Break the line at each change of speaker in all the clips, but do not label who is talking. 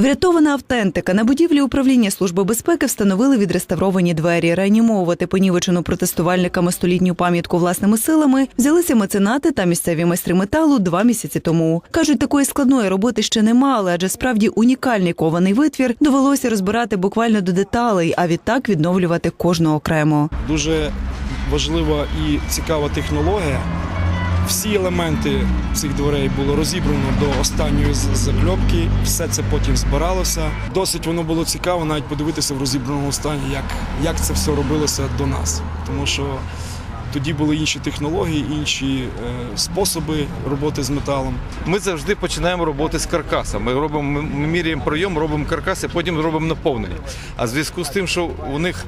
Врятована автентика на будівлі управління служби безпеки встановили відреставровані двері. Реанімовувати понівечену протестувальниками столітню пам'ятку власними силами взялися меценати та місцеві майстри металу два місяці тому. кажуть, такої складної роботи ще не мали, адже справді унікальний кований витвір довелося розбирати буквально до деталей, а відтак відновлювати кожну окремо.
Дуже важлива і цікава технологія. Всі елементи цих дверей було розібрано до останньої закльопки. Все це потім збиралося. Досить воно було цікаво навіть подивитися в розібраному стані, як, як це все робилося до нас. Тому що тоді були інші технології, інші е, способи роботи з металом.
Ми завжди починаємо роботи з каркаса. Ми робимо ми, міряємо пройом, робимо каркас, а потім робимо наповнення. А в зв'язку з тим, що у них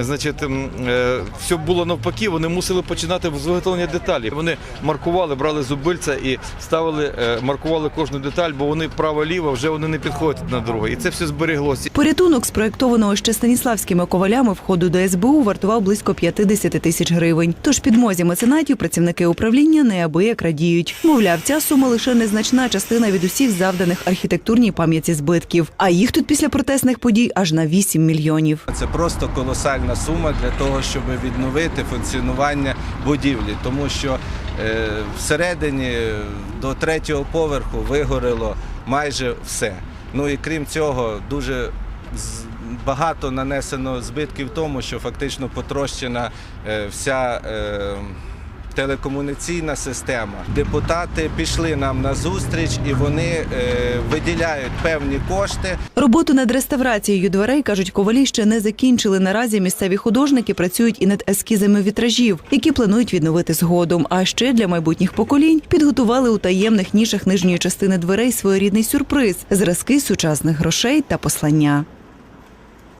значить, е, все було навпаки, вони мусили починати з виготовлення деталі. Вони маркували, брали зубильця і ставили, е, маркували кожну деталь, бо вони право-ліво вже вони не підходять на друге. І це все збереглося.
Порятунок спроєктованого ще станіславськими ковалями входу до СБУ вартував близько 50 тисяч гривень. Тож підмозі меценатів працівники управління неабияк радіють. Мовляв, ця сума лише незначна частина від усіх завданих архітектурній пам'яті збитків. А їх тут після протестних подій аж на 8 мільйонів.
Це просто колосальна сума для того, щоб відновити функціонування будівлі, тому що е, всередині до третього поверху вигоріло майже все. Ну і крім цього, дуже багато нанесено збитків тому, що фактично потрощена е, вся. Е, Телекомунікаційна система. Депутати пішли нам на зустріч і вони е, виділяють певні кошти
Роботу над реставрацією дверей кажуть, ковалі ще не закінчили. Наразі місцеві художники працюють і над ескізами вітражів, які планують відновити згодом. А ще для майбутніх поколінь підготували у таємних нішах нижньої частини дверей своєрідний сюрприз зразки сучасних грошей та послання.